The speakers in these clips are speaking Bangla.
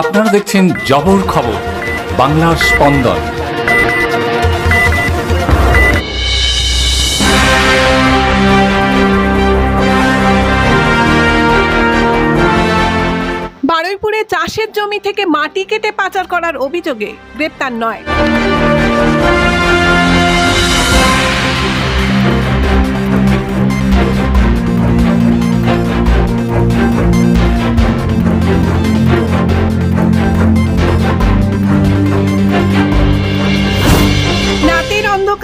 আপনারা দেখছেন জবর খবর, বাংলার স্পন্দন। বারুইপুরে চাষের জমি থেকে মাটি কেটে পাচার করার অভিযোগে গ্রেপ্তার নয়।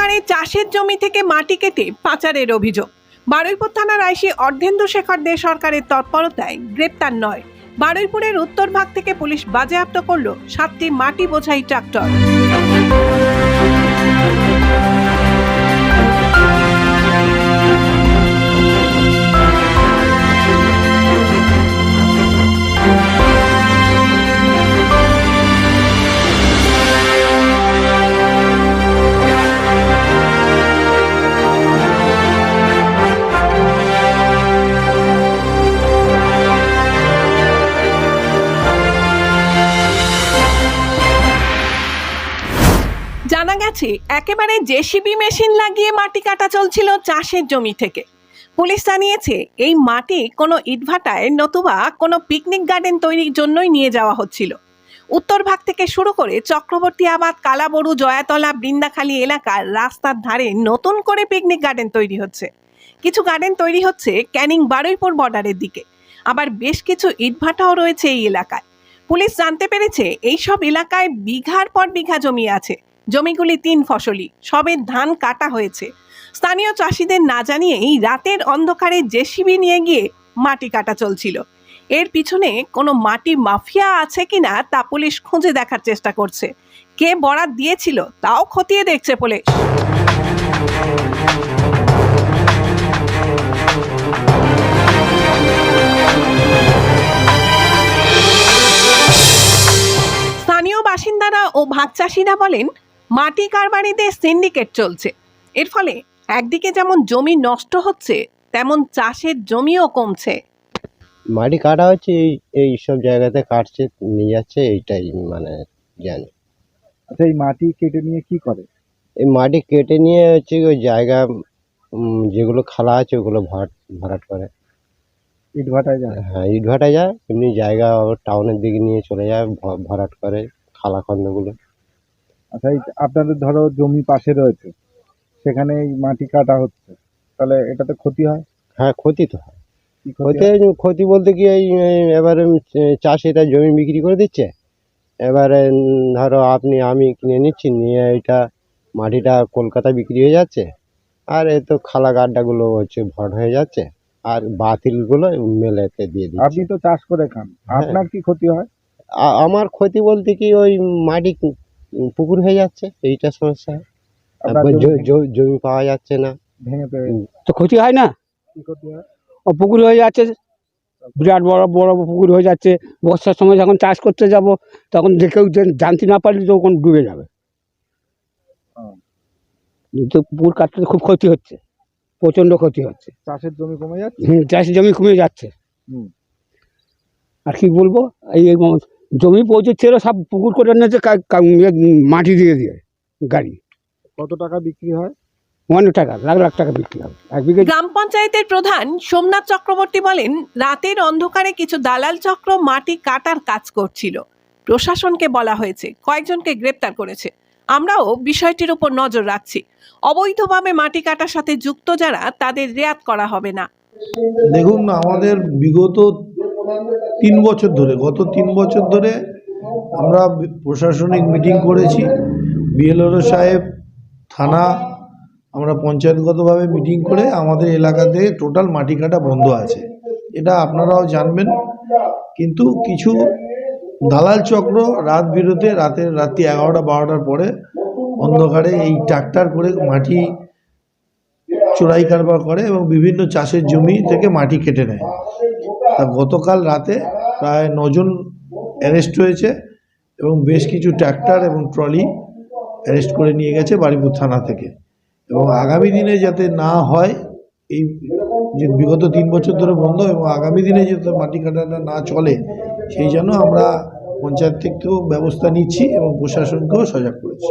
রাতের অন্ধকারে চাষের জমি থেকে মাটি কেটে পাচারের অভিযোগ। বারুইপুর থানার আইসি অর্ধেন্দু শেখর দে সরকারের তৎপরতায় গ্রেপ্তার নয়। বারুইপুরের উত্তর ভাগ থেকে পুলিশ বাজেয়াপ্ত করল সাতটি মাটি বোঝাই ট্রাক্টর। জানা গেছে, একেবারে জেসিবি মেশিন লাগিয়ে মাটি কাটা চলছিল চাষের জমি থেকে। পুলিশ জানিয়েছে, এই মাটি কোনো ইটভাটায় নতুবা কোনো পিকনিক গার্ডেন তৈরির জন্যই নিয়ে যাওয়া হচ্ছিল। উত্তর ভাগ থেকে শুরু করে চক্রবর্তী আবাদ কালাবরু জয়াতলা, বৃন্দাখালী এলাকার রাস্তার ধারে নতুন করে পিকনিক গার্ডেন তৈরি হচ্ছে। কিছু গার্ডেন তৈরি হচ্ছে ক্যানিং বারুইপুর বর্ডারের দিকে। আবার বেশ কিছু ইটভাটাও রয়েছে এই এলাকায়। পুলিশ জানতে পেরেছে, এইসব এলাকায় বিঘার পর বিঘা জমি আছে। জমিগুলি তিন ফসলি সবের ধান কাটা হয়েছে। স্থানীয় চাষিদের না জানিয়েই রাতের অন্ধকারে জেসিবি নিয়ে গিয়ে মাটি কাটা চলছিল। এর পিছনে কোনো মাটি মাফিয়া আছে কিনা তা পুলিশ খুঁজে দেখার চেষ্টা করছে। কে বরাত দিয়েছিল তাও খতিয়ে দেখছে পুলিশ। স্থানীয় বাসিন্দারা ও ভাগ চাষিরা বলেন মাটি কারবারিদের সিন্ডিকেট চলছে। এর ফলে একদিকে যেমন জমি নষ্ট হচ্ছে তেমন চাষের জমিও কমছে। মাটি কাটা হচ্ছে এই এই সব জায়গাতে কাটছে নিয়ে যাচ্ছে এইটাই মানে জানি আচ্ছা এই মাটি কেটে নিয়ে কি করে? এই মাটি কেটে নিয়ে হচ্ছে ওই জায়গা যেগুলো খালা আছে ওগুলো ভরাট ভরাট করে। ইট ভাটায় যায়? হ্যাঁ ইট ভাটা যায় এমনি জায়গা টাউনের দিকে নিয়ে চলে যায় ভ- ভরাট করে খালা খন্দগুলো আচ্ছা এই আপনাদের ধরো জমি পাশে রয়েছে সেখানে এই মাটি কাটা হচ্ছে তাহলে এটাতে ক্ষতি হয়? হ্যাঁ ক্ষতি তো হয়। কি ক্ষতি ক্ষতি হয়? ক্ষতি বলতে কি এই এই এবারে চাষিরা জমি বিক্রি করে দিচ্ছে? এবারে উম, ধরো আপনি আমি কিনে নিচ্ছি নিয়ে এটা মাটিটা কলকাতা বিক্রি হয়ে যাচ্ছে আর এই তো খালা গাড্ডাগুলো হচ্ছে ভর হয়ে যাচ্ছে আর বাতিলগুলো মেলেতে দিয়ে দিচ্ছে। আপনি তো চাষ করে খান হ্যাঁ। আপনার কি ক্ষতি হয়? আ- আমার ক্ষতি বলতে কি ওই মাটি পুকুর হয়ে যাচ্ছে এইটা সমস্যা। তারপর জমি জ- জ- জমি পাওয়া যাচ্ছে না। ভেঙে তো ক্ষতি হয় না? কি হয়? ও পুকুর হয়ে যাচ্ছে বিরাট বড় বড় পুকুর হয়ে যাচ্ছে। বর্ষার সময় যখন চাষ করতে যাব তখন যে কেউ যে জানতে না পারলে তখন ডুবে যাবে। তো পুকুর কাটতে খুব ক্ষতি হচ্ছে প্রচণ্ড ক্ষতি হচ্ছে। চাষের জমি কমে যাচ্ছে? হুম, চাষি জমি কমে যাচ্ছে। হুম। আর কি বলব? এই জমি পৌঁছেছিল সব পুকুর করে নিয়েছে ইয়ে, মাটি দিয়ে দিয়ে গাড়ি। কত টাকা বিক্রি হয়? অনেক টাকা লাখ লাখ টাকা বিক্রি হবে এক বিঘে গ্রাম পঞ্চায়েতের প্রধান সোমনাথ চক্রবর্তী বলেন রাতের অন্ধকারে কিছু দালাল চক্র মাটি কাটার কাজ করছিল। প্রশাসনকে বলা হয়েছে কয়েকজনকে গ্রেপ্তার করেছে। আমরাও বিষয়টির উপর নজর রাখছি। অবৈধভাবে মাটি কাটার সাথে যুক্ত যারা তাদের রেয়াত করা হবে না। দেখুন আমাদের বিগত তিন বছর ধরে, গত তিন বছর ধরে আমরা প্রশাসনিক মিটিং করেছি। বিএলওর সাহেব, থানা, আমরা পঞ্চায়েতগতভাবে মিটিং করে আমাদের এলাকাতে টোটাল মাটি কাটা বন্ধ আছে। এটা আপনারাও জানবেন। কিন্তু কিছু দালাল চক্র রাত বিরতে রাতের রাত্রি এগারোটা বারোটার পরে অন্ধকারে এই ট্রাক্টর করে মাটি চোরাই কারবার করে এবং বিভিন্ন চাষের জমি থেকে মাটি কেটে নেয়। তা গতকাল রাতে প্রায় নজন অ্যারেস্ট হয়েছে এবং বেশ কিছু ট্র্যাক্টর এবং ট্রলি অ্যারেস্ট করে নিয়ে গেছে বারিপুর থানা থেকে। এবং আগামী দিনে যাতে না হয়, এই যে বিগত তিন বছর ধরে বন্ধ এবং আগামী দিনে যাতে মাটি কাটাটা না চলে, সেই জন্য আমরা পঞ্চায়েত থেকেও ব্যবস্থা নিচ্ছি এবং প্রশাসনকেও সজাগ করেছি।